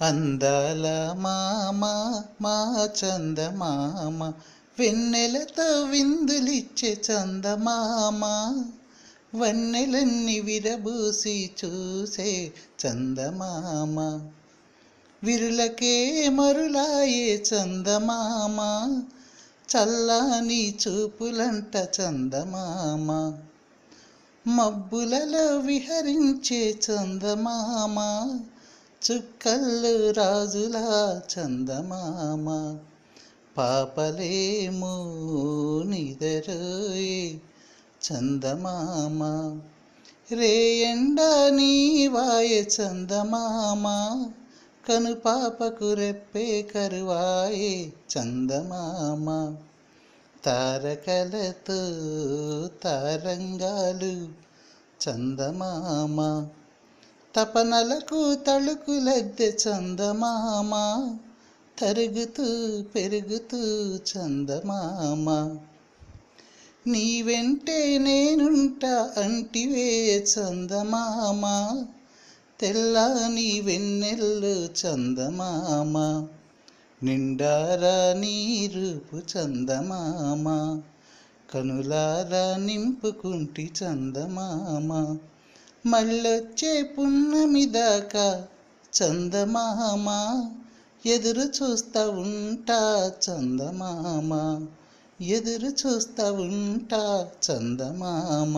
అందాల మామ మా చందమామ వెన్నెలతో విందులిచ్చే చందమామ వన్నెలన్నీ విరబూసి చూసే చందమామ విరులకే మరులాయే చందమామ చల్లాని చూపులంట చందమామ మబ్బులలో విహరించే చందమామ చుక్కల్లు రాజులా చందమామ పాపలేము నిదరోయే చందమామ. రేయండ నీవాయ చందమామ కను పాపకు రెప్పే కరువాయే చందమామ. తారకలతో తారంగాలు చందమామ. తపనలకు తళుకులద్దె చందమామ. తరుగుతూ పెరుగుతూ చందమామ. నీ వెంటే నేనుంటా అంటివే చందమామ. తెల్లని వెన్నెల్లు చందమామ. నిండారా నీ రూపు చందమామ. కనులారా నింపుకుంటి చందమామ. మళ్ళొచ్చే పున్నమి దాకా చందమామ ఎదురు చూస్తా ఉంటా చందమామ ఎదురు చూస్తా ఉంటా చందమామ.